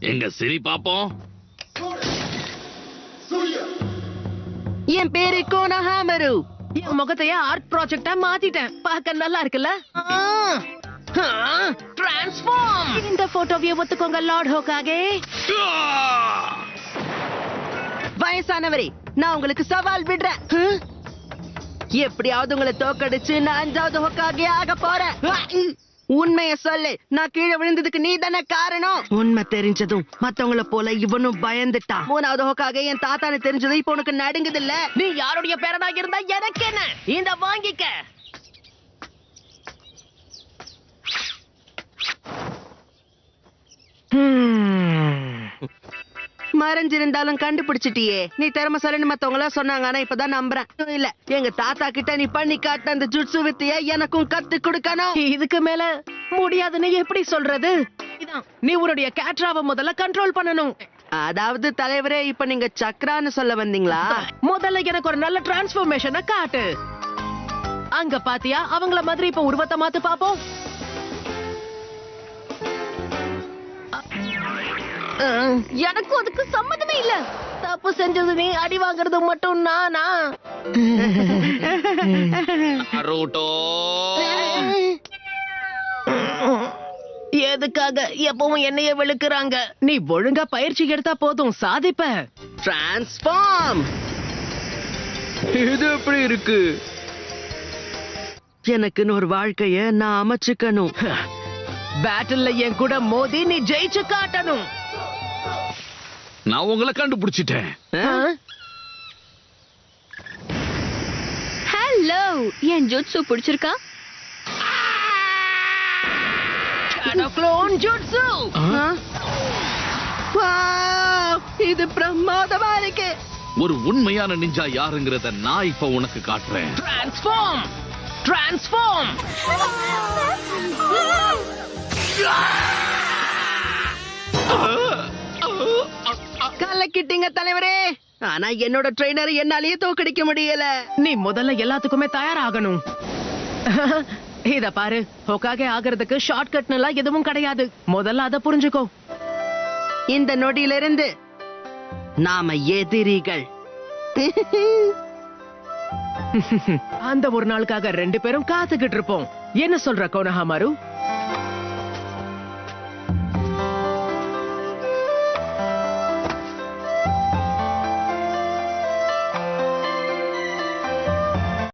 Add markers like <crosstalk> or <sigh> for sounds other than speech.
எங்க சிரி பாப்போம்? என் பேரு கோனஹாமரு. என் முகத்தையே ஆர்ட் ப்ராஜெக்டா மாத்திட்டேன். பார்க்க நல்லா இருக்குல்ல? டிரான்ஸ்ஃபார்ம் இந்த போட்டோவை ஒத்துக்கோங்க லார்ட் ஹோக்காகே வயசானவரே நான் உங்களுக்கு சவால் விடுறேன்? எப்படியாவது உங்களை தோக்கடிச்சு நான் அஞ்சாவது ஹொக்காகே ஆக போறேன். உண்மைய சொல்லு. நான் கீழே விழுந்ததுக்கு நீ தானே காரணம். உண்மை தெரிஞ்சதும் மத்தவங்கள போல இவனும் பயந்துட்டான். மூணாவது ஹொக்காக என் தாத்தானு தெரிஞ்சது இப்போ உனக்கு நடுங்குது இல்ல நீ யாருடைய பேரனா இருந்தா எனக்கு என்ன? இந்த வாங்கிக்க. மறைஞ்சிருந்தாலும் கண்டுபிடிச்சிட்டியே. நீ திறமைசாலின்னு மத்தவங்க எல்லாம் சொன்னாங்க ஆனா இப்பதான் நம்புறேன். இல்ல. எங்க தாத்தா கிட்ட நீ பண்ணி காட்டின அந்த ஜுட்சு வித்தைய எனக்கும் கத்து கொடுக்கணும். இதுக்கு மேல முடியாதுன்னு எப்படி சொல்றது? நீ உன்னுடைய கேட்ராவை முதல்ல கண்ட்ரோல் பண்ணணும். அதாவது தலைவரே இப்ப நீங்க சக்ரான்னு சொல்ல வந்தீங்களா? முதல்ல எனக்கு ஒரு நல்ல டிரான்ஸ்ஃபர்மேஷனை காட்டு. அங்க பாத்தியா? அவங்கள மாதிரி இப்ப உருவத்தை மாத்து பாப்போம். எனக்கும் அதுக்கு சம்மதமே இல்ல. தப்பு செஞ்சது நீ அடி வாங்குறது மட்டும் நானா? எதுக்காக எப்பவும் என்னைய வெளுக்குறாங்க? நீ ஒழுங்கா பயிற்சி எடுத்தா போதும் சாதிப்ப. டிரான்ஸ்ஃபார்ம் இது எப்படி இருக்கு? எனக்குன்னு ஒரு வாழ்க்கைய நான் அமைச்சுக்கணும். பேட்டில்ல என் கூட மோதி நீ ஜெயிச்சு காட்டணும். நான் உங்களை கண்டுபிடிச்சிட்டேன். ஹலோ என் ஜுட்சு பிடிச்சிருக்கா? இது பிரமாதமா இருக்கு. ஒரு உண்மையான நிஞ்சா யாருங்கிறத நான் இப்ப உனக்கு காட்டுறேன். Transform! Transform! கலக்கிட்டீங்க தலைவரே. ஆனா என்னோட ட்ரெயினர் என்னாலேயே தோக்கடிக்க முடியல. நீ முதல்ல எல்லாத்துக்குமே தயாராகணும். <laughs> இத பாரு ஹொக்காகே ஆகிறதுக்கு ஷார்ட்கட் எல்லாம் எதுவும் கிடையாது. முதல்ல அத புரிஞ்சுக்கோ. இந்த நொடியிலிருந்து நாம எதிரிகள். <laughs> அந்த ஒரு நாளுக்காக ரெண்டு பேரும் காத்துக்கிட்டு இருப்போம். என்ன சொல்ற கோனஹாமாரு?